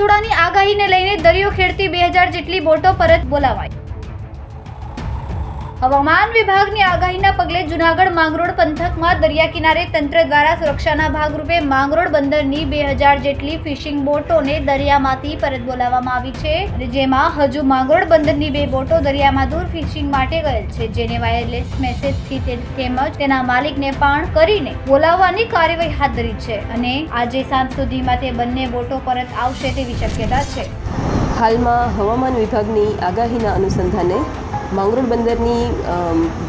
વાવાઝોડાની આગાહીને લઈને દરિયો ખેડતી બે હજાર જેટલી બોટો પરત બોલાવાઈ. હવામાન વિભાગની આગાહીના પગલે જુનાગઢ માંગરોળ પંથકમાં દરિયા કિનારે તંત્ર દ્વારા સુરક્ષાના ભાગરૂપે માંગરોળ બંદરની બે હજાર જેટલી ફિશિંગ બોટોને દરિયામાંથી પરત બોલાવવામાં આવી છે. જેમાં હજુ માંગરોળ બંદરની બે બોટો દરિયામાં દૂર ફિશિંગ માટે ગયેલ છે. જેને વાયરલેસ મેસેજથી તેમજ તેના માલિકને પણ કરીને બોલાવવાની કાર્યવાહી હાથ ધરી છે અને આજે સાંજ સુધીમાં તે બંને બોટો પરત આવશે તેવી શક્યતા છે. હાલમાં હવામાન વિભાગની આગાહીના અનુસંધાને માંગરોળ બંદરની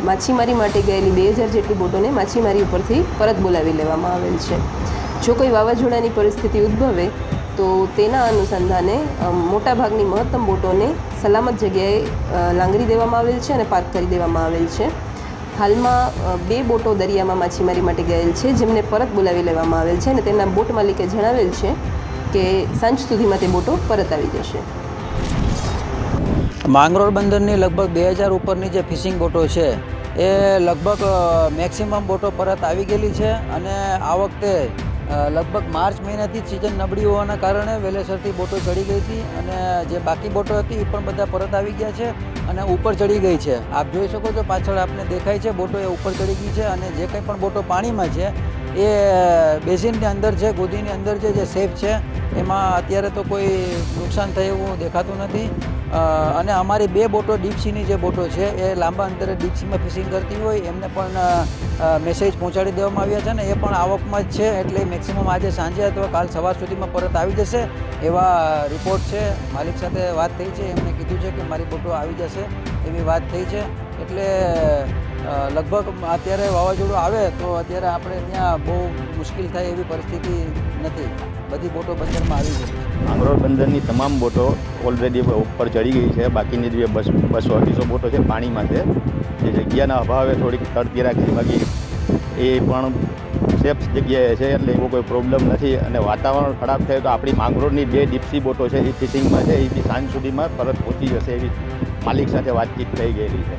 માછીમારી માટે ગયેલી બે હજાર જેટલી બોટોને માછીમારી ઉપરથી પરત બોલાવી લેવામાં આવેલ છે. જો કોઈ વાવાઝોડાની પરિસ્થિતિ ઉદ્ભવે, તો તેના અનુસંધાને મોટાભાગની મહત્તમ બોટોને સલામત જગ્યાએ લાંગરી દેવામાં આવેલ છે અને પાર્ક કરી દેવામાં આવેલ છે. હાલમાં બે બોટો દરિયામાં માછીમારી માટે ગયેલ છે, જેમને પરત બોલાવી લેવામાં આવેલ છે અને તેમના બોટ માલિકે જણાવેલ છે કે સાંજ સુધીમાં તે બોટો પરત આવી જશે. માંગરોળ બંદરની લગભગ બે હજાર ઉપરની જે ફિશિંગ બોટો છે, એ લગભગ મેક્સિમમ બોટો પરત આવી ગયેલી છે અને આ વખતે લગભગ માર્ચ મહિનાથી સિઝન નબળી હોવાના કારણે વેલેસરથી બોટો ચડી ગઈ હતી અને જે બાકી બોટો હતી એ પણ બધા પરત આવી ગયા છે અને ઉપર ચડી ગઈ છે. આપ જોઈ શકો છો પાછળ આપને દેખાય છે બોટો એ ઉપર ચડી ગઈ છે અને જે કંઈ પણ બોટો પાણીમાં છે, એ બેસિનની અંદર છે, ગોદીની અંદર છે, જે સેફ છે, એમાં અત્યારે તો કોઈ નુકસાન થયું એવું દેખાતું નથી. અને અમારી બે બોટો ડીપસીની જે બોટો છે, એ લાંબા અંતરે ડીપસીમાં ફિશિંગ કરતી હોય, એમને પણ મેસેજ પહોંચાડી દેવામાં આવ્યા છે ને, એ પણ આવકમાં જ છે, એટલે મેક્સિમમ આજે સાંજે અથવા કાલ સવાર સુધીમાં પરત આવી જશે, એવા રિપોર્ટ છે. માલિક સાથે વાત થઈ છે, એમણે કીધું છે કે મારી બોટો આવી જશે, એવી વાત થઈ છે. એટલે લગભગ અત્યારે વાવાઝોડું આવે તો અત્યારે આપણે ત્યાં બહુ મુશ્કેલ થાય એવી પરિસ્થિતિ નથી. બધી બોટો બંદરમાં આવી ગઈ માંગરોળ બંદરની તમામ બોટો ઓલરેડી ઉપર ચડી ગઈ છે. બાકીની જે બસ, બસો અઢીસો બોટો છે પાણીમાં છે. જે જગ્યાના અભાવે થોડીક તડતી રાખી બાકી એ પણ સેફ જગ્યાએ છે એટલે એવો કોઈ પ્રોબ્લેમ નથી. અને વાતાવરણ ખરાબ થાય તો આપણી માંગરોળની બે ડીપસી બોટો છે, એ ફિશિંગમાં છે. એ બી સાંજ સુધીમાં પરત પહોંચી જશે એવી માલિક સાથે વાતચીત થઈ ગયેલી છે.